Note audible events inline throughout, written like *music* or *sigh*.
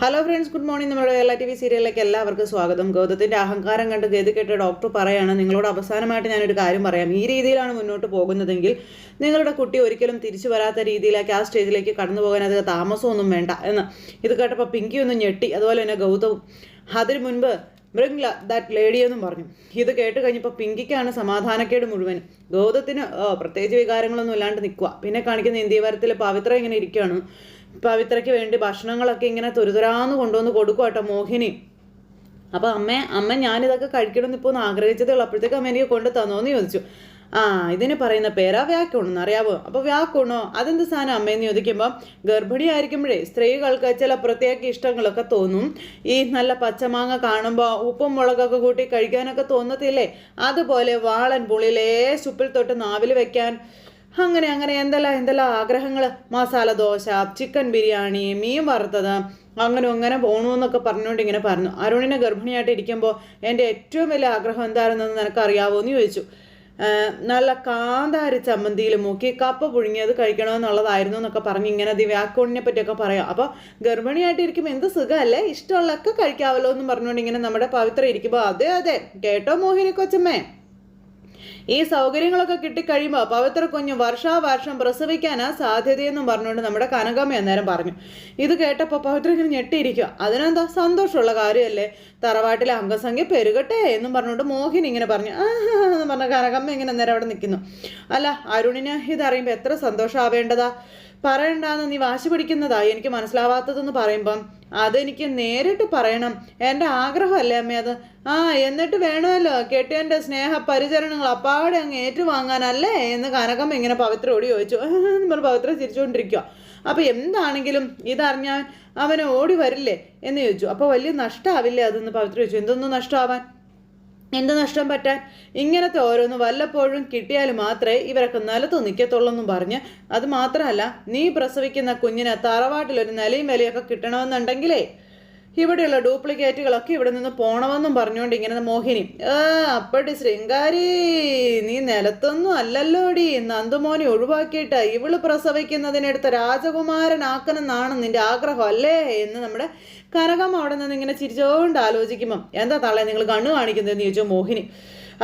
Hello friends good morning നമ്മുടെ Kerala T V സീരിയലിലേക്ക് എല്ലാവർക്കും സ്വാഗതം. ഗൗതത്തിന്റെ അഹങ്കാരം കണ്ട് ഗതി കേട്ട ഡോക്ടർ പറയാണ് നിങ്ങളോട് അവസാനമായിട്ട് ഞാനൊരു കാര്യം പറയാം. ഈ രീതിയിലാണ് മുന്നോട്ട് പോകുന്നതെങ്കിൽ നിങ്ങളുടെ കുട്ടി ഒരിക്കലും തിരിച്ചു വരാത്ത രീതിയിലേക്ക് ആ സ്റ്റേജിലേക്ക് കടന്നു പോകാൻ അത് താമസമൊന്നും വേണ്ട എന്ന്. ഇത് കേട്ടപ്പോൾ പിങ്കി ഒന്ന് ഞെട്ടി. അതുപോലെ തന്നെ ഗൗതവും അതിനു മുൻപ് ബ്രിങ് ദാറ്റ് ലേഡി എന്നും പറഞ്ഞു. ഇത് കേട്ട് കഴിഞ്ഞപ്പോൾ പിങ്കിക്കാണ് സമാധാനക്കേട് മുഴുവൻ. ഗൗതത്തിന് പ്രത്യേകിച്ച് വികാരങ്ങളൊന്നും ഇല്ലാണ്ട് നിൽക്കുക പിന്നെ കാണിക്കുന്ന ഇന്ത്യവരത്തിൽ പവിത്ര ഇങ്ങനെ ഇരിക്കുകയാണ്. പവിത്രയ്ക്ക് വേണ്ടി ഭക്ഷണങ്ങളൊക്കെ ഇങ്ങനെ തുരുതുരാന്ന് കൊണ്ടുവന്ന് കൊടുക്കും കേട്ടോ മോഹിനി. അപ്പോൾ അമ്മ അമ്മ ഞാനിതൊക്കെ കഴിക്കണമെന്ന് ഇപ്പോൾ ഒന്ന് ആഗ്രഹിച്ചതേ ഉള്ളൂ. അപ്പോഴത്തേക്ക് അമ്മ എനിക്ക് കൊണ്ട് തന്നോന്ന് ചോദിച്ചു. ആ ഇതിന് പറയുന്ന പേരാ വ്യാക്കുണെന്ന് അറിയാവോ? അപ്പോൾ വ്യാക്കുണോ? അതെന്ത് സാധനം അമ്മയെന്ന് ചോദിക്കുമ്പോൾ ഗർഭിണി ആയിരിക്കുമ്പോഴേ സ്ത്രീകൾക്ക് ചില പ്രത്യേക ഇഷ്ടങ്ങളൊക്കെ തോന്നും. ഈ നല്ല പച്ചമാങ്ങ കാണുമ്പോൾ ഉപ്പും മുളകൊക്കെ കൂട്ടി കഴിക്കാനൊക്കെ തോന്നത്തില്ലേ? അതുപോലെ വാളൻ പുളിയിലേ സുപ്പിൽ തൊട്ട് നാവിൽ വെക്കാൻ അങ്ങനെ അങ്ങനെ എന്തെല്ലാം എന്തെല്ലാം ആഗ്രഹങ്ങൾ മസാല ദോശ ചിക്കൻ ബിരിയാണി മീൻ വറുത്തത് അങ്ങനെ അങ്ങനെ പോകണു എന്നൊക്കെ പറഞ്ഞുകൊണ്ട് ഇങ്ങനെ പറഞ്ഞു. അരുണിനെ ഗർഭിണിയായിട്ട് ഇരിക്കുമ്പോൾ എന്റെ ഏറ്റവും വലിയ ആഗ്രഹം എന്തായിരുന്നെന്ന് നിനക്കറിയാവോ എന്ന് ചോദിച്ചു. നല്ല കാന്താരി ചമ്മന്തിയിൽ മുക്കി കപ്പ പുഴുങ്ങിയത് കഴിക്കണമെന്നുള്ളതായിരുന്നു എന്നൊക്കെ പറഞ്ഞ് ഇങ്ങനെ ദിവ്യാക്കോണിനെ പറ്റിയൊക്കെ പറയാം. അപ്പോൾ ഗർഭിണിയായിട്ട് ഇരിക്കുമ്പോൾ എന്ത് സുഖമല്ലേ? ഇഷ്ടമുള്ളതൊക്കെ കഴിക്കാമല്ലോ എന്ന് പറഞ്ഞുകൊണ്ട് ഇങ്ങനെ നമ്മുടെ പവിത്ര ഇരിക്കുമ്പോൾ അതെ അതെ കേട്ടോ മോഹിനി കൊച്ചമ്മേ? ഈ സൗകര്യങ്ങളൊക്കെ കിട്ടിക്കഴിയുമ്പോൾ പവിത്ര കുഞ്ഞ് വർഷാവർഷം പ്രസവിക്കാനാ സാധ്യതയെന്നും പറഞ്ഞുകൊണ്ട് നമ്മുടെ കനകമ്മ അന്നേരം പറഞ്ഞു. ഇത് കേട്ടപ്പോൾ പവിത്ര ഇങ്ങനെ ഞെട്ടിയിരിക്കുക അതിനെന്താ സന്തോഷമുള്ള കാര്യമല്ലേ? തറവാട്ടിലെ അംഗസംഖ്യ പെരുകട്ടെ എന്നും പറഞ്ഞുകൊണ്ട് മോഹിനി ഇങ്ങനെ പറഞ്ഞു. എന്ന് പറഞ്ഞ കനകമ്മ ഇങ്ങനെ അന്നേരം അവിടെ നിൽക്കുന്നു. അല്ല അരുണിന് ഇതറിയുമ്പോൾ എത്ര സന്തോഷമാവേണ്ടതാ പറയണ്ടാന്ന് നീ വാശി പിടിക്കുന്നതാ എനിക്ക് മനസ്സിലാവാത്തതെന്ന് പറയുമ്പം അതെനിക്ക് നേരിട്ട് പറയണം. എന്റെ ആഗ്രഹമല്ലേ അമ്മ അത്? ആ എന്നിട്ട് വേണമല്ലോ കെട്ടിയന്റെ സ്നേഹ പരിചരണങ്ങൾ അപ്പാടെ അങ്ങ് ഏറ്റുവാങ്ങാനല്ലേ? എന്ന് കനകമ്മ ഇങ്ങനെ പവിത്രയോട് ചോദിച്ചു. *laughs* നമ്മൾ പവിത്ര ചിരിച്ചുകൊണ്ടിരിക്കുക അപ്പോൾ എന്താണെങ്കിലും ഇതറിഞ്ഞാൽ അവനെ ഓടി വരില്ലേ? എന്ന് ചോദിച്ചു. അപ്പോൾ വലിയ നഷ്ടമാവില്ലേ അതെന്ന് പവിത്ര ചോദിച്ചു. എന്തൊന്നും നഷ്ടമാവാൻ എന്ത് നഷ്ടം പറ്റാൻ? ഇങ്ങനത്തെ ഓരോന്ന് വല്ലപ്പോഴും കിട്ടിയാൽ മാത്രമേ ഇവരൊക്കെ നിലത്ത് നിൽക്കത്തുള്ളൂ എന്നും പറഞ്ഞ് അത് മാത്രമല്ല നീ പ്രസവിക്കുന്ന കുഞ്ഞിന് തറവാട്ടിലൊരു നിലയും വിലയൊക്കെ കിട്ടണമെന്നുണ്ടെങ്കിലേ ഇവിടെയുള്ള ഡ്യൂപ്ലിക്കേറ്റുകളൊക്കെ ഇവിടെ നിന്ന് പോണമെന്നും പറഞ്ഞുകൊണ്ട് ഇങ്ങനെ മോഹിനി. ആ അപ്പടി ശൃംഗാരി നീ നിലത്തൊന്നും അല്ലല്ലോടി. നന്ദുമോനെ ഒഴിവാക്കിയിട്ട് ഇവൾ പ്രസവിക്കുന്നതിനെടുത്ത രാജകുമാരനാക്കണമെന്നാണ് നിന്റെ ആഗ്രഹം അല്ലേ? എന്ന് നമ്മുടെ കനകം അവിടെ നിന്ന് ഇങ്ങനെ ചിരിച്ചോണ്ട് ആലോചിക്കുമ്പം എന്താ തള്ളേ നിങ്ങൾ കണ്ണു കാണിക്കുന്നതെന്ന് ചോദിച്ചു മോഹിനി.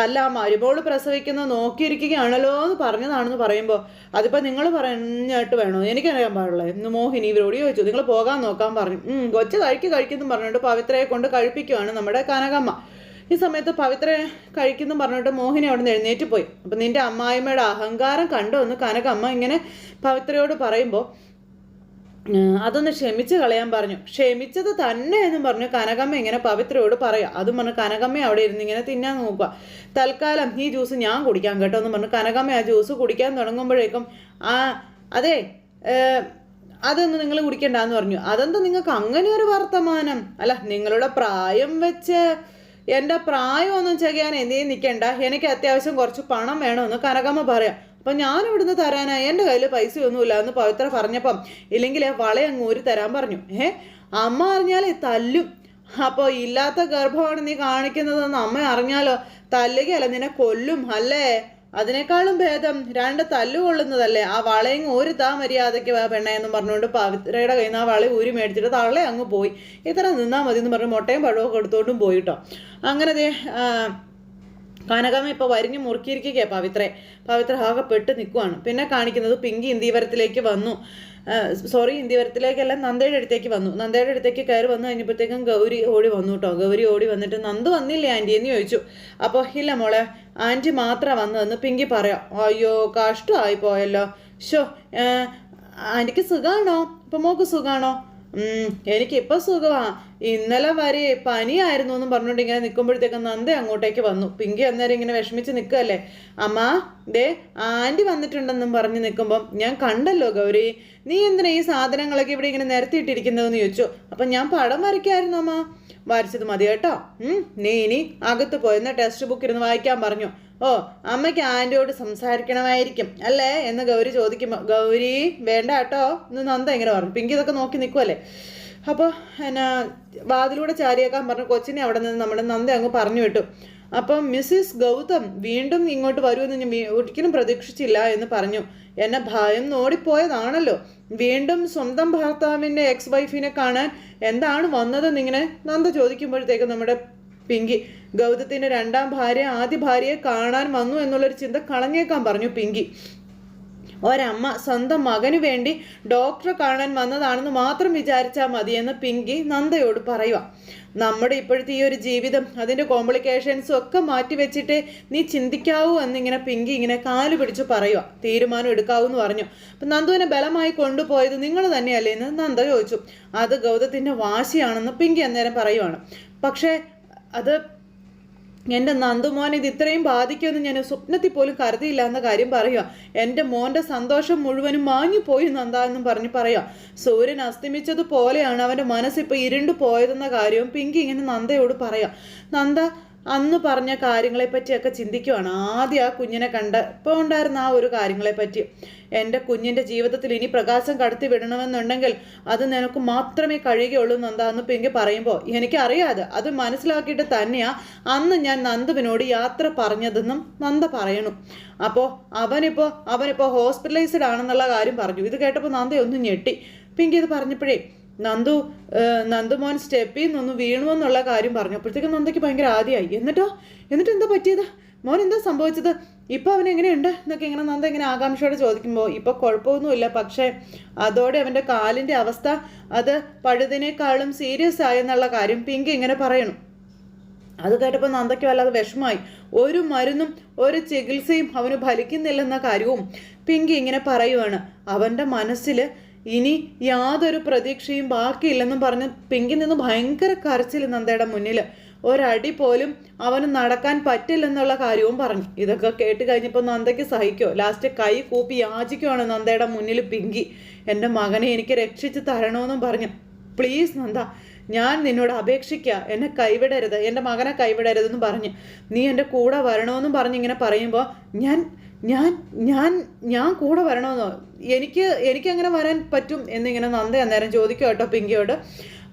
അല്ല മരുമോൾ പ്രസവിക്കുന്ന നോക്കിയിരിക്കുകയാണല്ലോ എന്ന് പറഞ്ഞതാണെന്ന് പറയുമ്പോൾ അതിപ്പോൾ നിങ്ങൾ പറഞ്ഞിട്ട് വേണോ? എനിക്കറിയാൻ പാടില്ല ഇന്ന് മോഹിനി ഇവരോട് ചോദിച്ചു. നിങ്ങൾ പോകാൻ നോക്കാൻ പറഞ്ഞു. കൊച്ചു കഴിക്ക് കഴിക്കുന്നു പറഞ്ഞിട്ട് പവിത്രയെ കൊണ്ട് കഴിപ്പിക്കുവാണ് നമ്മുടെ കനകമ്മ. ഈ സമയത്ത് പവിത്ര കഴിക്കുന്നു പറഞ്ഞിട്ട് മോഹിനി അവിടെ നിന്ന് എഴുന്നേറ്റ് പോയി. അപ്പം നിന്റെ അമ്മായിമ്മയുടെ അഹങ്കാരം കണ്ടോ എന്ന് കനകമ്മ ഇങ്ങനെ പവിത്രയോട് പറയുമ്പോൾ അതൊന്ന് ക്ഷമിച്ച് കളയാൻ പറഞ്ഞു. ക്ഷമിച്ചത് തന്നെ എന്നും പറഞ്ഞു കനകമ്മ ഇങ്ങനെ പവിത്രയോട് പറയാം. അതും പറഞ്ഞു കനകമ്മ അവിടെ ഇരുന്ന് ഇങ്ങനെ തിന്നാൻ നോക്കുക. തൽക്കാലം ഈ ജ്യൂസ് ഞാൻ കുടിക്കാം കേട്ടോ എന്ന് പറഞ്ഞു. കനകമ്മ ആ ജ്യൂസ് കുടിക്കാൻ തുടങ്ങുമ്പോഴേക്കും ആ അതെ അതൊന്നും നിങ്ങൾ കുടിക്കണ്ടെന്ന് പറഞ്ഞു. അതെന്താ നിങ്ങൾക്ക് അങ്ങനെ ഒരു വർത്തമാനം? അല്ല നിങ്ങളുടെ പ്രായം വെച്ച് എന്റെ പ്രായമൊന്നും ചെയ്യാൻ എന്തേ നിൽക്കണ്ട എനിക്ക് അത്യാവശ്യം കുറച്ച് പണം വേണമെന്ന് കനകമ്മ പറയാം. അപ്പം ഞാൻ ഇവിടുന്ന് തരാനാ എന്റെ കയ്യിൽ പൈസയൊന്നുമില്ല എന്ന് പവിത്ര പറഞ്ഞപ്പം ഇല്ലെങ്കിൽ വള അങ്ങ് ഊരി തരാൻ പറഞ്ഞു. ഏ? അമ്മ അറിഞ്ഞാലേ തല്ലും. അപ്പോൾ ഇല്ലാത്ത ഗർഭമാണ് നീ കാണിക്കുന്നതെന്ന് അമ്മ അറിഞ്ഞാലോ? തല്ലുകയല്ല നിന്നെ കൊല്ലും അല്ലേ? അതിനേക്കാളും ഭേദം രണ്ട് തല്ലു കൊള്ളുന്നതല്ലേ. ആ വളയും ഊരി താ മര്യാദയ്ക്ക് പെണ്ണേ എന്ന് പറഞ്ഞുകൊണ്ട് പവിത്രയുടെ കയ്യിൽ നിന്ന് ആ വള ഊരി മേടിച്ചിട്ട് തള്ളെ അങ്ങ് പോയി. ഇത്ര നിന്നാൽ മതി എന്ന് പറഞ്ഞ് മുട്ടയും പഴവും കൊടുത്തോണ്ടും പോയിട്ടോ. അങ്ങനെ കനകമ്മ ഇപ്പോൾ വരിഞ്ഞു മുറുക്കിയിരിക്കുക പവിത്രെ. പവിത്ര പെട്ട് നിൽക്കുവാണ് പിന്നെ കാണിക്കുന്നത് പിങ്കി ഇന്ദീവരത്തിലേക്ക് വന്നു. സോറി ഇന്ദീവരത്തിലേക്കല്ല നന്ദയുടെ അടുത്തേക്ക് വന്നു. നന്ദയുടെ അടുത്തേക്ക് കയറി വന്നു കഴിഞ്ഞപ്പോഴത്തേക്കും ഗൗരി ഓടി വന്നു കേട്ടോ. ഗൗരി ഓടി വന്നിട്ട് നന്ദു വന്നില്ലേ ആന്റി എന്ന് ചോദിച്ചു. അപ്പോൾ ഇല്ല മോളെ ആന്റി മാത്രം വന്നതെന്ന് പിങ്കി പറയാം. അയ്യോ കഷ്ടമായി പോയല്ലോ ഷോ ആന്റിക്ക് സുഖമാണോ ഇപ്പൊ മോക്ക് സുഖമാണോ എനിക്കിപ്പോൾ സുഖമാ ഇന്നലെ വരെ പനിയായിരുന്നു എന്ന് പറഞ്ഞുകൊണ്ട് ഇങ്ങനെ നിൽക്കുമ്പോഴത്തേക്ക് നന്ദ അങ്ങോട്ടേക്ക് വന്നു. പിങ്കി അന്നേരം ഇങ്ങനെ വിഷമിച്ച് നിൽക്കുകയല്ലേ? അമ്മ ദേ ആന്റി വന്നിട്ടുണ്ടെന്നും പറഞ്ഞ് നിൽക്കുമ്പം ഞാൻ കണ്ടല്ലോ ഗൗരി നീ എന്തിനാ ഈ സാധനങ്ങളൊക്കെ ഇവിടെ ഇങ്ങനെ നിരത്തിയിട്ടിരിക്കുന്നതെന്ന് ചോദിച്ചു. അപ്പം ഞാൻ പടം വരയ്ക്കായിരുന്നു അമ്മ. വരച്ചത് മതി കേട്ടോ. ഉം, നീ ഇനി അകത്ത് പോയെന്ന ടെക്സ്റ്റ് ബുക്ക് ഇരുന്ന് വായിക്കാൻ പറഞ്ഞു. ഓ അമ്മയ്ക്ക് ആന്റിയോട് സംസാരിക്കണമായിരിക്കും അല്ലേ? എന്ന് ഗൗരി ചോദിക്കുമ്പോൾ ഗൗരി വേണ്ട കേട്ടോ എന്ന് നന്ദ ഇങ്ങനെ പറഞ്ഞു. പിങ്കി ഇതൊക്കെ നോക്കി നിൽക്കുമല്ലേ അപ്പോൾ എന്നാ വാതിലൂടെ ചാരിയേക്കാൻ പറഞ്ഞു കൊച്ചിനെ അവിടെ നിന്ന് നമ്മുടെ നന്ദ അങ്ങ് പറഞ്ഞു വിട്ടു. അപ്പം മിസ്സിസ് ഗൗതം വീണ്ടും ഇങ്ങോട്ട് വരുമെന്ന് ഞാൻ ഒരിക്കലും പ്രതീക്ഷിച്ചില്ല എന്ന് പറഞ്ഞു. എന്നെ ഭയം ഓടിപ്പോയതാണല്ലോ വീണ്ടും സ്വന്തം ഭർത്താവിന്റെ എക്സ് വൈഫിനെ കാണാൻ എന്താണ് വന്നതെന്ന് ഇങ്ങനെ നന്ദ ചോദിക്കുമ്പോഴത്തേക്കും നമ്മുടെ പിങ്കി. ഗൗതത്തിന്റെ രണ്ടാം ഭാര്യ ആദ്യ ഭാര്യയെ കാണാൻ വന്നു എന്നുള്ളൊരു ചിന്ത കളഞ്ഞേക്കാൻ പറഞ്ഞു പിങ്കി. ഒരമ്മ സ്വന്തം മകനു വേണ്ടി ഡോക്ടറെ കാണാൻ വന്നതാണെന്ന് മാത്രം വിചാരിച്ചാൽ മതിയെന്ന് പിങ്കി നന്ദയോട് പറയുക നമ്മുടെ ഇപ്പോഴത്തെ ഈ ഒരു ജീവിതം അതിന്റെ കോംപ്ലിക്കേഷൻസും ഒക്കെ മാറ്റി വെച്ചിട്ട് നീ ചിന്തിക്കാവൂ എന്നിങ്ങനെ പിങ്കി ഇങ്ങനെ കാൽ പിടിച്ച് പറയുക തീരുമാനം എടുക്കാവൂ എന്ന് പറഞ്ഞു. അപ്പം നന്ദുവിനെ ബലമായി കൊണ്ടുപോയത് നിങ്ങൾ തന്നെയല്ലേ എന്ന് നന്ദ ചോദിച്ചു. അത് ഗൗതത്തിന്റെ വാശിയാണെന്ന് പിങ്കി അന്നേരം പറയുവാണ്. പക്ഷേ അത് എന്റെ നന്ദുമോൻ ഇത് ഇത്രയും ബാധിക്കുമെന്ന് ഞാൻ സ്വപ്നത്തിൽ പോലും കരുതിയില്ല എന്ന കാര്യം പറയുക. എന്റെ മോന്റെ സന്തോഷം മുഴുവനും മാഞ്ഞുപോയി നന്ദ എന്നും പറഞ്ഞ് പറയുക. സൂര്യൻ അസ്തമിച്ചതുപോലെയാണ് അവന്റെ മനസ്സിപ്പോൾ ഇരുണ്ടു പോയതെന്ന കാര്യവും പിങ്കി ഇങ്ങനെ നന്ദയോട് പറയാം നന്ദ അന്ന് പറഞ്ഞ കാര്യങ്ങളെ പറ്റിയൊക്കെ ചിന്തിക്കുവാണ്. ആദ്യം ആ കുഞ്ഞിനെ കണ്ട ഇപ്പോൾ ഉണ്ടായിരുന്ന ആ ഒരു കാര്യങ്ങളെ പറ്റി. എന്റെ കുഞ്ഞിന്റെ ജീവിതത്തിൽ ഇനി പ്രകാശം കടത്തി വിടണമെന്നുണ്ടെങ്കിൽ അത് നിനക്ക് മാത്രമേ കഴിയുകയുള്ളൂ നന്ദ എന്ന് പിങ്കി പറയുമ്പോൾ. എനിക്കറിയാതെ. അത് മനസ്സിലാക്കിയിട്ട് തന്നെയാണ് അന്ന് ഞാൻ നന്ദുവിനോട് യാത്ര പറഞ്ഞതെന്നും നന്ദ പറയണു. അപ്പോൾ അവനിപ്പോൾ അവനിപ്പോൾ ഹോസ്പിറ്റലൈസ്ഡ് ആണെന്നുള്ള കാര്യം പറഞ്ഞു. ഇത് കേട്ടപ്പോൾ നന്ദ ഒന്ന് ഞെട്ടി. പിങ്കി ഇത് പറഞ്ഞപ്പോഴേ നന്ദു നന്ദു നന്ദുമോൻ സ്റ്റെപ്പിൽ നിന്നൊന്ന് വീണുവെന്നുള്ള കാര്യം പറഞ്ഞു. അപ്പോഴത്തേക്കും നന്ദയ്ക്ക് ഭയങ്കര ആദ്യമായി എന്നിട്ടോ? എന്നിട്ട് എന്താ പറ്റിയത്? മോൻ എന്താ സംഭവിച്ചത്? ഇപ്പോൾ അവൻ എങ്ങനെയുണ്ട്? എന്നൊക്കെ ഇങ്ങനെ നന്ദ ഇങ്ങനെ ആകാംക്ഷയോടെ ചോദിക്കുമ്പോൾ ഇപ്പോൾ കുഴപ്പമൊന്നുമില്ല. പക്ഷേ അതോടെ അവന്റെ കാലിന്റെ അവസ്ഥ അത് പഴുതിനേക്കാളും സീരിയസ് ആയെന്നുള്ള കാര്യം പിങ്ക് ഇങ്ങനെ പറയണം. അത് കേട്ടപ്പോൾ നന്ദയ്ക്ക് വല്ലാതെ വിഷമായി ഒരു മരുന്നും ഒരു ചികിത്സയും അവന് ഫലിക്കുന്നില്ലെന്ന കാര്യവും പിങ്കി ഇങ്ങനെ പറയുവാണ്. അവന്റെ മനസ്സിൽ ഇനി യാതൊരു പ്രതീക്ഷയും ബാക്കിയില്ലെന്നും പറഞ്ഞ് പിങ്കി നിന്ന് ഭയങ്കര കരച്ചിൽ നന്ദയുടെ മുന്നിൽ. ഒരടി പോലും അവന് നടക്കാൻ പറ്റില്ലെന്നുള്ള കാര്യവും പറഞ്ഞു. ഇതൊക്കെ കേട്ട് കഴിഞ്ഞപ്പോൾ നന്ദയ്ക്ക് സഹിക്കോ? ലാസ്റ്റ് കൈ കൂപ്പി യാചിക്കുവാണ് നന്ദയുടെ മുന്നിൽ പിങ്കി. എന്റെ മകനെ എനിക്ക് രക്ഷിച്ച് തരണമെന്നും പറഞ്ഞു. പ്ലീസ് നന്ദ ഞാൻ നിന്നോട് അപേക്ഷിക്കുക എന്നെ കൈവിടരുത്. എന്റെ മകനെ കൈവിടരുതെന്ന് പറഞ്ഞ്. നീ എന്റെ കൂടെ വരണമെന്നും പറഞ്ഞ് ഇങ്ങനെ പറയുമ്പോൾ ഞാൻ ഞാൻ ഞാൻ ഞാൻ കൂടെ വരണമെന്നോ? എനിക്ക് എനിക്കങ്ങനെ വരാൻ പറ്റും എന്നിങ്ങനെ നന്ദ അന്നേരം ചോദിക്കും കേട്ടോ പിങ്കിയോട്.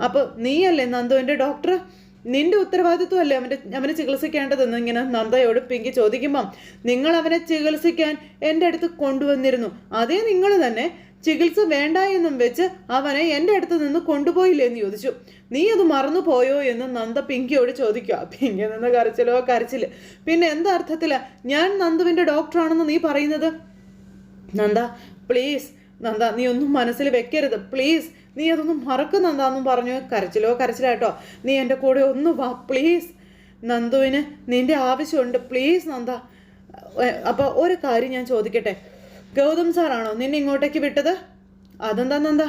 അപ്പോൾ നീയല്ലേ നന്ദുവിന്റെ ഡോക്ടർ? നിന്റെ ഉത്തരവാദിത്വമല്ലേ അവന്റെ അവനെ ചികിത്സിക്കേണ്ടതെന്ന് ഇങ്ങനെ നന്ദയോട് പിങ്കി ചോദിക്കുമ്പം. നിങ്ങൾ അവനെ ചികിത്സിക്കാൻ എന്റെ അടുത്ത് കൊണ്ടുവന്നിരുന്നു. അതേ നിങ്ങൾ തന്നെ ചികിത്സ വേണ്ട എന്നും വെച്ച് അവനെ എന്റെ അടുത്ത് നിന്ന് കൊണ്ടുപോയില്ലേ എന്ന് ചോദിച്ചു. നീ അത് മറന്നു പോയോ എന്ന് നന്ദ പിങ്കിയോട് ചോദിക്കുക. പിങ്കി നിന്ന് കരച്ചിലോ കരച്ചിൽ. പിന്നെ എന്താ അർത്ഥത്തിലാ? ഞാൻ നന്ദുവിന്റെ ഡോക്ടറാണെന്ന് നീ പറയുന്നത്? നന്ദ പ്ലീസ് നന്ദ നീ ഒന്നും മനസ്സിൽ വെക്കരുത്. പ്ലീസ് നീ അതൊന്നും മറക്കും നന്ദാന്നും പറഞ്ഞു. കരച്ചിലോ കരച്ചിലായിട്ടോ നീ എന്റെ കൂടെ ഒന്ന് വാ പ്ലീസ് നന്ദുവിന് നിന്റെ ആവശ്യമുണ്ട്. പ്ലീസ് നന്ദ. അപ്പോൾ ഒരു കാര്യം ഞാൻ ചോദിക്കട്ടെ? ഗൗതം സാറാണോ നിന്നെ ഇങ്ങോട്ടേക്ക് വിട്ടത്? അതെന്താ നന്ദ?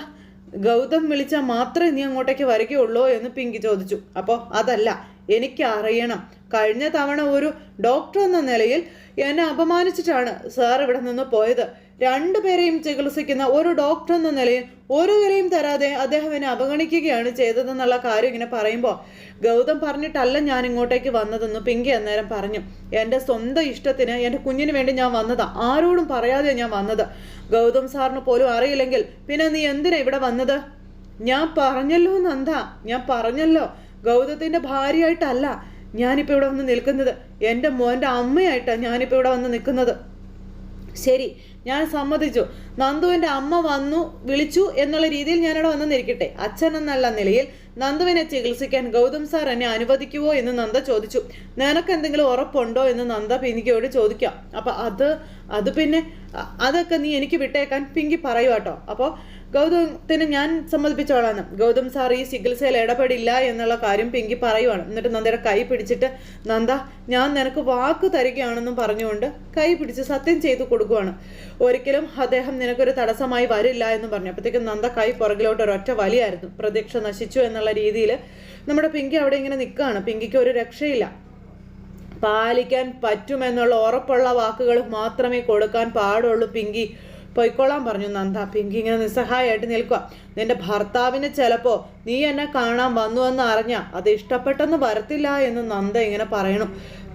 ഗൗതം വിളിച്ചാൽ മാത്രമേ നീ അങ്ങോട്ടേക്ക് വരികയുള്ളൂ എന്ന് പിങ്കി ചോദിച്ചു. അപ്പോൾ അതല്ല എനിക്ക് അറിയണം കഴിഞ്ഞ തവണ ഒരു ഡോക്ടർ എന്ന നിലയിൽ എന്നെ അപമാനിച്ചിട്ടാണ് സാർ ഇവിടെ നിന്ന് പോയത്. രണ്ടുപേരെയും ചികിത്സിക്കുന്ന ഒരു ഡോക്ടർ എന്ന നിലയിൽ ഒരു വിലയും തരാതെ അദ്ദേഹം എന്നെ അവഗണിക്കുകയാണ് ചെയ്തതെന്നുള്ള കാര്യം ഇങ്ങനെ പറയുമ്പോൾ ഗൗതം പറഞ്ഞിട്ടല്ല ഞാൻ ഇങ്ങോട്ടേക്ക് വന്നതെന്ന് പിങ്കി അന്നേരം പറഞ്ഞു. എന്റെ സ്വന്തം ഇഷ്ടത്തിന് എന്റെ കുഞ്ഞിന് വേണ്ടി ഞാൻ വന്നതാ. ആരോടും പറയാതെ ഞാൻ വന്നത്. ഗൗതം സാറിന് പോലും അറിയില്ലെങ്കിൽ പിന്നെ നീ എന്തിനാ ഇവിടെ വന്നത്? ഞാൻ പറഞ്ഞല്ലോ നന്ദ. ഞാൻ പറഞ്ഞല്ലോ. ഗൗതത്തിന്റെ ഭാര്യയായിട്ടല്ല ഞാനിപ്പോൾ ഇവിടെ വന്ന് നിൽക്കുന്നത്. എന്റെ മോന്റെ അമ്മയായിട്ടാണ് ഞാനിപ്പോൾ ഇവിടെ വന്ന് നിൽക്കുന്നത്. ശരി. ഞാൻ സമ്മതിച്ചു. നന്ദുവിന്റെ അമ്മ വന്നു വിളിച്ചു എന്നുള്ള രീതിയിൽ ഞാനിവിടെ നിൽക്കട്ടെ അച്ഛൻ എന്നുള്ള നിലയിൽ നന്ദുവിനെ ചികിത്സിക്കാൻ ഗൗതം സാർ എന്നെ അനുവദിക്കുവോ എന്ന് നന്ദ ചോദിച്ചു. നിനക്ക് എന്തെങ്കിലും ഉറപ്പുണ്ടോ എന്ന് നന്ദ എനിക്കോട് ചോദിക്കാം. അപ്പം അത് അത് പിന്നെ അതൊക്കെ നീ എനിക്ക് വിട്ടേക്കാൻ പിങ്കി പറയുവാട്ടോ അപ്പോൾ ഗൗതമത്തിന് ഞാൻ സമ്മതിപ്പിച്ചോളാന്ന് ഗൗതം സാർ ഈ ചികിത്സയിൽ ഇടപെടില്ല എന്നുള്ള കാര്യം പിങ്കി പറയുവാണ്. എന്നിട്ട് നന്ദയുടെ കൈ പിടിച്ചിട്ട് നന്ദ ഞാൻ നിനക്ക് വാക്ക് തരികയാണെന്നും പറഞ്ഞുകൊണ്ട് കൈ പിടിച്ച് സത്യം ചെയ്തു കൊടുക്കുവാണ്. ഒരിക്കലും അദ്ദേഹം നിനക്കൊരു തടസ്സമായി വരില്ല എന്ന് പറഞ്ഞു. അപ്പോഴത്തേക്കും നന്ദ കൈ പുറകിലോട്ട് ഒരൊറ്റ വലിയായിരുന്നു. പ്രതീക്ഷ നശിച്ചു എന്നുള്ള രീതിയിൽ നമ്മുടെ പിങ്കി അവിടെ ഇങ്ങനെ നിൽക്കുകയാണ് പിങ്കിക്ക് ഒരു രക്ഷയില്ല. പാലിക്കാൻ പറ്റുമെന്നുള്ള ഉറപ്പുള്ള വാക്കുകൾ മാത്രമേ കൊടുക്കാൻ പാടുള്ളൂ പിങ്കി. പൊയ്ക്കോളാൻ പറഞ്ഞു നന്ദ. പിങ്കി ഇങ്ങനെ നിസ്സഹായമായിട്ട് നിൽക്കുക. നിന്റെ ഭർത്താവിന് ചിലപ്പോൾ നീ എന്നെ കാണാൻ വന്നുവെന്ന് അറിഞ്ഞ അത് ഇഷ്ടപ്പെട്ടെന്ന് വരത്തില്ല എന്ന് നന്ദ ഇങ്ങനെ പറയണു.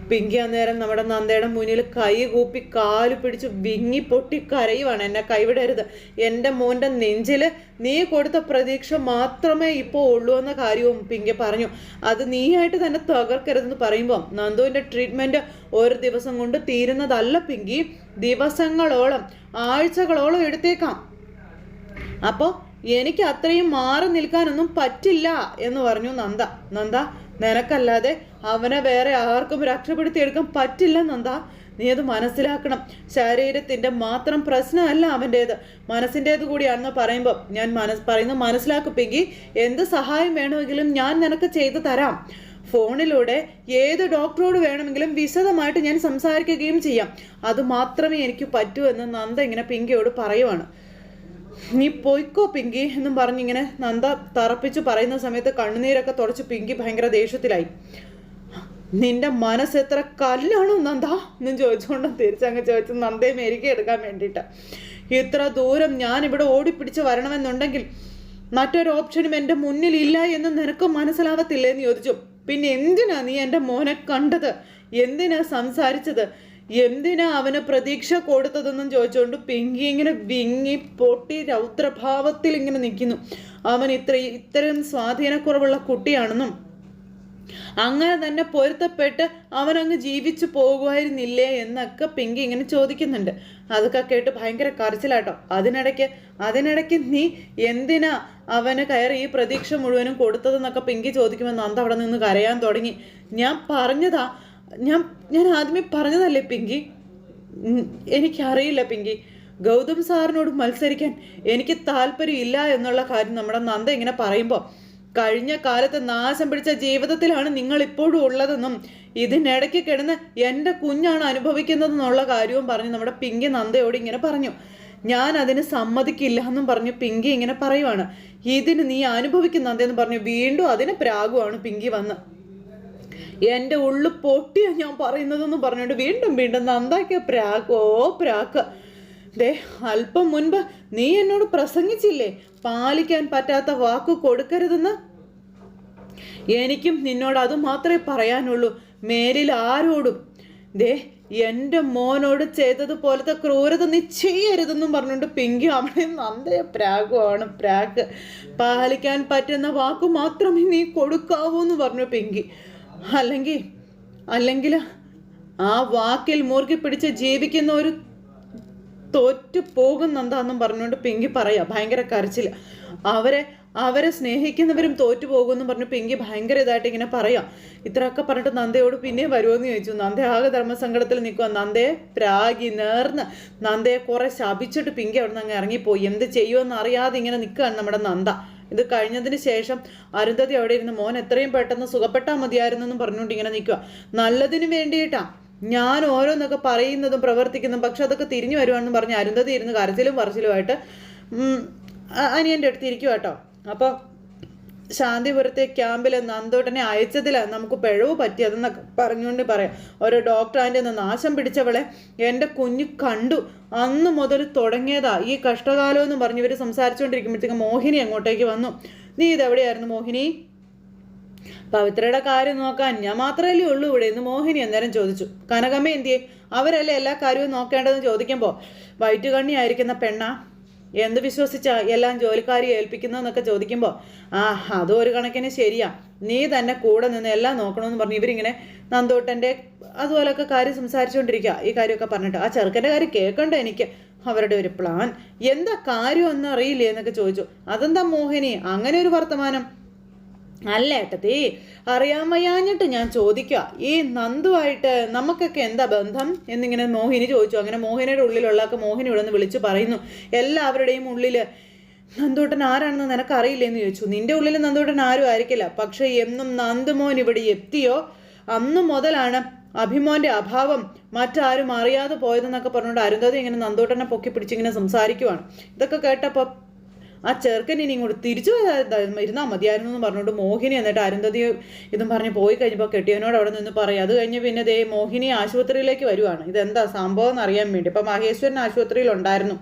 പിങ്കി അന്നേരം നമ്മുടെ നന്ദയുടെ മുന്നിൽ കൈ കൂപ്പി കാൽ പിടിച്ച് വിങ്ങി പൊട്ടി കരയുവാണ്. എന്നെ കൈവിടരുത്. എന്റെ മോന്റെ നെഞ്ചിൽ നീ കൊടുത്ത പ്രതീക്ഷ മാത്രമേ ഇപ്പോൾ ഉള്ളൂ എന്ന കാര്യവും പിങ്കി പറഞ്ഞു. അത് നീയായിട്ട് തന്നെ തകർക്കരുതെന്ന് പറയുമ്പോൾ നന്ദുവിന്റെ ട്രീറ്റ്മെന്റ് ഒരു ദിവസം കൊണ്ട് തീരുന്നതല്ല പിങ്കി. ദിവസങ്ങളോളം ആഴ്ചകളോളം എടുത്തേക്കാം. അപ്പോൾ എനിക്ക് അത്രയും മാറി നിൽക്കാനൊന്നും പറ്റില്ല എന്ന് പറഞ്ഞു നന്ദ. നന്ദ നിനക്കല്ലാതെ അവനെ വേറെ ആർക്കും രക്ഷപ്പെടുത്തിയെടുക്കാൻ പറ്റില്ല നന്ദ. നീ അത് മനസ്സിലാക്കണം. ശരീരത്തിന്റെ മാത്രം പ്രശ്നമല്ല അവന്റേത്. മനസ്സിന്റേത് കൂടിയാണെന്ന് പറയുമ്പോൾ ഞാൻ മനസ് പറയുന്നത് മനസ്സിലാക്കിപ്പെങ്കിൽ എന്ത് സഹായം വേണമെങ്കിലും ഞാൻ നിനക്ക് ചെയ്തു തരാം. ഫോണിലൂടെ ഏത് ഡോക്ടറോട് വേണമെങ്കിലും വിശദമായിട്ട് ഞാൻ സംസാരിക്കുകയും ചെയ്യാം. അത് മാത്രമേ എനിക്ക് പറ്റൂ എന്ന് നന്ദ ഇങ്ങനെ പിങ്കിയോട് പറയുവാണ്. നീ പോയിക്കോ പിങ്കി എന്നും പറഞ്ഞിങ്ങനെ നന്ദ തറപ്പിച്ച് പറയുന്ന സമയത്ത് കണ്ണുനീരൊക്കെ തുടച്ച് പിങ്കി ഭയങ്കര ദേഷ്യത്തിലായി. നിന്റെ മനസ്സ് എത്ര കല്ലാണോ നന്ദ? എന്നും ചോദിച്ചുകൊണ്ട് തിരിച്ചങ്ങ് ചോദിച്ചു നന്ദയെ മേരിക്ക എടുക്കാൻ വേണ്ടിയിട്ട്. ഇത്ര ദൂരം ഞാൻ ഇവിടെ ഓടിപ്പിടിച്ച് വരണമെന്നുണ്ടെങ്കിൽ മറ്റൊരു ഓപ്ഷനും എന്റെ മുന്നിലില്ല എന്ന് നിനക്ക് മനസ്സിലാവത്തില്ലേ എന്ന് ചോദിച്ചു. പിന്നെ എന്തിനാ നീ എന്റെ മോനെ കണ്ടത്? എന്തിനാ സംസാരിച്ചത്? എന്തിനാ അവന് പ്രതീക്ഷ കൊടുത്തതെന്നും ചോദിച്ചുകൊണ്ട് പിങ്കി ഇങ്ങനെ വിങ്ങി പൊട്ടി രൗദ്രഭാവത്തിൽ ഇങ്ങനെ നിൽക്കുന്നു അവൻ ഇത്ര ഇത്തരം സ്വാധീനക്കുറവുള്ള കുട്ടിയാണെന്നും അങ്ങനെ തന്നെ പൊരുത്തപ്പെട്ട് അവനങ്ങ് ജീവിച്ചു പോകുമായിരുന്നില്ലേ എന്നൊക്കെ പിങ്കി ഇങ്ങനെ ചോദിക്കുന്നുണ്ട്. അതൊക്കെ കേട്ട് ഭയങ്കര കരച്ചിലാട്ടോ. അതിനിടയ്ക്ക് അതിനിടയ്ക്ക് നീ എന്തിനാ അവന് കയറി ഈ പ്രതീക്ഷ മുഴുവനും കൊടുത്തതെന്നൊക്കെ പിങ്കി ചോദിക്കുമ്പോൾ നന്ദ അവിടെ നിന്ന് കരയാൻ തുടങ്ങി. ഞാൻ പറഞ്ഞതാ ഞാൻ ഞാൻ ആദ്യമേ പറഞ്ഞതല്ലേ പിങ്കി? എനിക്കറിയില്ല പിങ്കി. ഗൗതം സാറിനോട് മത്സരിക്കാൻ എനിക്ക് താല്പര്യമില്ല എന്നുള്ള കാര്യം നമ്മുടെ നന്ദ ഇങ്ങനെ പറയുമ്പോൾ കഴിഞ്ഞ കാലത്ത് നാശം പിടിച്ച ജീവിതത്തിലാണ് നിങ്ങൾ ഇപ്പോഴും ഉള്ളതെന്നും ഇതിനിടയ്ക്ക് കിടന്ന് എന്റെ കുഞ്ഞാണ് അനുഭവിക്കുന്നതെന്നുള്ള കാര്യവും പറഞ്ഞ് നമ്മുടെ പിങ്കി നന്ദയോട് ഇങ്ങനെ പറഞ്ഞു. ഞാൻ അതിന് സമ്മതിക്കില്ല എന്നും പറഞ്ഞു പിങ്കി ഇങ്ങനെ പറയുവാണ്. ഇതിന് നീ അനുഭവിക്കുന്ന നന്ദയെന്ന് പറഞ്ഞു വീണ്ടും അതിന് പ്രാഗുവാണ് പിങ്കി വന്ന്. എന്റെ ഉള്ളു പൊട്ടിയാ ഞാൻ പറയുന്നതെന്ന് പറഞ്ഞുകൊണ്ട് വീണ്ടും വീണ്ടും നന്ദാക്കിയ പ്രാക്കോ പ്രാക്ക്. ദേ അല്പം മുൻപ് നീ എന്നോട് പ്രസംഗിച്ചില്ലേ? പാലിക്കാൻ പറ്റാത്ത വാക്ക് കൊടുക്കരുതെന്ന്? എനിക്കും നിന്നോട് അത് മാത്രമേ പറയാനുള്ളൂ. മേലിൽ ആരോടും. ദേ എന്റെ മോനോട് ചെയ്തതുപോലത്തെ ക്രൂരത നീ ചെയ്യരുതെന്നും പറഞ്ഞുകൊണ്ട് പിങ്കി അവനെ നന്ദയ പ്രാഗുവാണ് പ്രാഗ് പാലിക്കാൻ പറ്റുന്ന വാക്ക് മാത്രമേ നീ കൊടുക്കാവൂ എന്ന് പറഞ്ഞു പിങ്കി. അല്ലെങ്കിൽ അല്ലെങ്കിൽ ആ വാക്കിൽ മുറുകി പിടിച്ച് ജീവിക്കുന്ന ഒരു തോറ്റു പോകുന്നെന്താന്നും പറഞ്ഞുകൊണ്ട് പിങ്കി പറയാ ഭയങ്കര കരച്ചിൽ അവരെ അവരെ സ്നേഹിക്കുന്നവരും തോറ്റു പോകുമെന്ന് പറഞ്ഞു പിങ്കി ഭയങ്കര ഇതായിട്ട് ഇങ്ങനെ പറയാം ഇത്രയൊക്കെ പറഞ്ഞിട്ട് നന്ദയോട് പിന്നെയും വരുമെന്ന് ചോദിച്ചു. നന്ദ ആകെ ധർമ്മസങ്കടത്തിൽ നിൽക്കുക നന്ദയെ പ്രാഗി നേർന്ന്. നന്ദയെ കുറെ ശപിച്ചിട്ട് പിങ്കി അവിടെ നിന്ന് അങ്ങ് ഇറങ്ങിപ്പോയി. എന്ത് ചെയ്യുമെന്ന് അറിയാതെ ഇങ്ങനെ നിൽക്കുകയാണ് നമ്മുടെ നന്ദ. ഇത് കഴിഞ്ഞതിന് ശേഷം അരുന്ധതി അവിടെ ഇരുന്ന് മോൻ എത്രയും പെട്ടെന്ന് സുഖപ്പെട്ടാൽ മതിയായിരുന്നു എന്നും പറഞ്ഞുകൊണ്ട് ഇങ്ങനെ നിൽക്കുക നല്ലതിന് വേണ്ടിയിട്ടാ. ഞാൻ ഓരോന്നൊക്കെ പറയുന്നതും പ്രവർത്തിക്കുന്നതും പക്ഷെ അതൊക്കെ തിരിഞ്ഞു വരുവാണെന്ന് പറഞ്ഞ് അരുന്ധതി ഇരുന്ന് കരച്ചിലും പറച്ചിലുമായിട്ട് അനിയന്റെ അടുത്ത് ഇരിക്കുക കേട്ടോ അപ്പോൾ ശാന്തിപുരത്തെ ക്യാമ്പിൽ നന്ദോട്ടനെ അയച്ചതിലാണ് നമുക്ക് പിഴവ് പറ്റിയതെന്നൊക്കെ പറഞ്ഞുകൊണ്ട് പറയാം. ഒരു ഡോക്ടർ അതിന്റെ നാശം പിടിച്ചവളെ എന്റെ കുഞ്ഞ് കണ്ടു. അന്ന് മുതൽ തുടങ്ങിയതാ. ഈ കഷ്ടകാലം എന്ന് പറഞ്ഞ് ഇവർ സംസാരിച്ചുകൊണ്ടിരിക്കുമ്പോഴത്തേക്ക് മോഹിനി അങ്ങോട്ടേക്ക് വന്നു. നീ ഇതെവിടെയായിരുന്നു മോഹിനി? പവിത്രയുടെ കാര്യം നോക്കാൻ ഞാൻ മാത്രമല്ലേ ഉള്ളൂ ഇവിടെ ഇന്ന് മോഹിനി അന്നേരം ചോദിച്ചു. കനകമ്മ എന്തിയെ? അവരല്ലേ എല്ലാ കാര്യവും നോക്കേണ്ടതെന്ന് ചോദിക്കുമ്പോൾ വയറ്റുകണ്ണിയായിരിക്കുന്ന പെണ്ണ. എന്ത് വിശ്വസിച്ചാ എല്ലാം ജോലിക്കാരി ഏൽപ്പിക്കുന്നതെന്നൊക്കെ ചോദിക്കുമ്പോൾ ആ അതും ഒരു കണക്കിന് ശരിയാ. നീ തന്നെ കൂടെ നിന്ന് എല്ലാം നോക്കണമെന്ന് പറഞ്ഞു ഇവരിങ്ങനെ നന്ദോട്ടന്റെ അതുപോലൊക്കെ കാര്യം സംസാരിച്ചുകൊണ്ടിരിക്കുക ഈ കാര്യമൊക്കെ പറഞ്ഞിട്ട്. ആ ചെറുക്കന്റെ കാര്യം കേൾക്കണ്ട എനിക്ക്. അവരുടെ ഒരു പ്ലാൻ. എന്താ കാര്യം ഒന്നും അറിയില്ലേ? എന്നൊക്കെ ചോദിച്ചു. അതെന്താ മോഹിനി? അങ്ങനെ ഒരു വർത്തമാനം? അല്ല ഏട്ടത്തി അറിയാൻ വയ്യാഞ്ഞിട്ട് ഞാൻ ചോദിക്കുക ഈ നന്ദുവായിട്ട് നമുക്കൊക്കെ എന്താ ബന്ധം? എന്നിങ്ങനെ മോഹിനി ചോദിച്ചു. അങ്ങനെ മോഹിനിയുടെ ഉള്ളിലുള്ളതൊക്കെ മോഹിനി ഇവിടെ നിന്ന് വിളിച്ചു പറയുന്നു എല്ലാവരുടെയും ഉള്ളിൽ നന്ദൂട്ടൻ ആരാണെന്ന് നിനക്കറിയില്ലെന്ന് ചോദിച്ചു. നിന്റെ ഉള്ളിൽ നന്ദൂട്ടൻ ആരും ആയിരിക്കില്ല. പക്ഷേ എന്നും നന്ദുമോൻ ഇവിടെ എത്തിയോ? അന്നു മുതലാണ് അഭിമോന്റെ അഭാവം മറ്റാരും അറിയാതെ പോയതെന്നൊക്കെ പറഞ്ഞുകൊണ്ട് അരുന്ധതി ഇങ്ങനെ നന്ദൂട്ടനെ പൊക്കി പിടിച്ചിങ്ങനെ സംസാരിക്കുവാണ്. ഇതൊക്കെ കേട്ടപ്പോൾ ആ ചെറുക്കൻ ഇനി ഇങ്ങോട്ട് തിരിച്ചു ഇരുന്നാൽ മതിയായിരുന്നു എന്ന് പറഞ്ഞുകൊണ്ട് മോഹിനി എന്നിട്ട് അരുന്ധതി ഇതും പറഞ്ഞ് പോയി കഴിഞ്ഞപ്പോൾ കെട്ടിയവനോട് അവിടെ നിന്ന് പറയും അത് കഴിഞ്ഞ് പിന്നെ ദേ മോഹിനി ആശുപത്രിയിലേക്ക് വരുവാണ്. ഇതെന്താ സംഭവം എന്ന് അറിയാൻ വേണ്ടി. ഇപ്പം മഹേശ്വരൻ ആശുപത്രിയിൽ ഉണ്ടായിരുന്നു.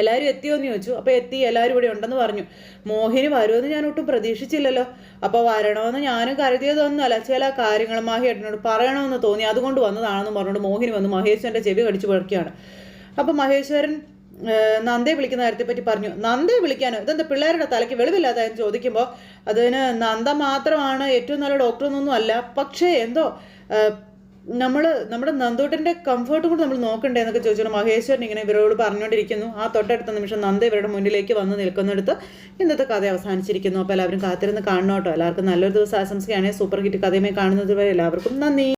എല്ലാവരും എത്തിയോ എന്ന് ചോദിച്ചു. അപ്പോൾ എത്തി എല്ലാവരും ഇവിടെ ഉണ്ടെന്ന് പറഞ്ഞു. മോഹിനി വരുമെന്ന് ഞാൻ ഒട്ടും പ്രതീക്ഷിച്ചില്ലല്ലോ. അപ്പോൾ വരണമെന്ന് ഞാനും കരുതിയതൊന്നുമല്ല ചില കാര്യങ്ങൾ മാഹിയേട്ടനോട് പറയണമെന്ന് തോന്നി. അതുകൊണ്ട് വന്നതാണെന്ന് പറഞ്ഞുകൊണ്ട് മോഹിനി വന്ന് മഹേശ്വരന്റെ ചെവി കടിച്ചു പറിക്കുകയാണ് അപ്പോൾ മഹേശ്വരൻ നന്ദയെ വിളിക്കുന്ന കാര്യത്തെ പറ്റി പറഞ്ഞു. നന്ദയെ വിളിക്കാനോ? ഇതെന്താ പിള്ളേരുടെ തലയ്ക്ക് വെളിവില്ലാതെ എന്ന് ചോദിക്കുമ്പോൾ അതിന് നന്ദ മാത്രമാണ് ഏറ്റവും നല്ല ഡോക്ടർ എന്നൊന്നും അല്ല. പക്ഷേ എന്തോ നമ്മൾ നമ്മുടെ നന്ദോട്ടന്റെ കംഫർട്ട് കൂടി നമ്മൾ നോക്കണ്ടേ എന്നൊക്കെ ചോദിച്ചു മഹേശ്വരൻ ഇങ്ങനെ ഇവരോട് പറഞ്ഞുകൊണ്ടിരിക്കുന്നു. ആ തൊട്ടടുത്ത നിമിഷം നന്ദ ഇവരുടെ മുന്നിലേക്ക് വന്ന് നിൽക്കുന്നിടത്ത് ഇന്നത്തെ കഥ അവസാനിച്ചിരിക്കുന്നു. അപ്പോൾ എല്ലാവരും കാത്തിരുന്ന് കാണണം എല്ലാവർക്കും നല്ലൊരു ദിവസം ആശംസിക്കുകയാണെങ്കിൽ സൂപ്പർ ഹിറ്റ് കഥയുമായി കാണുന്നത് വരെ എല്ലാവർക്കും നന്ദി.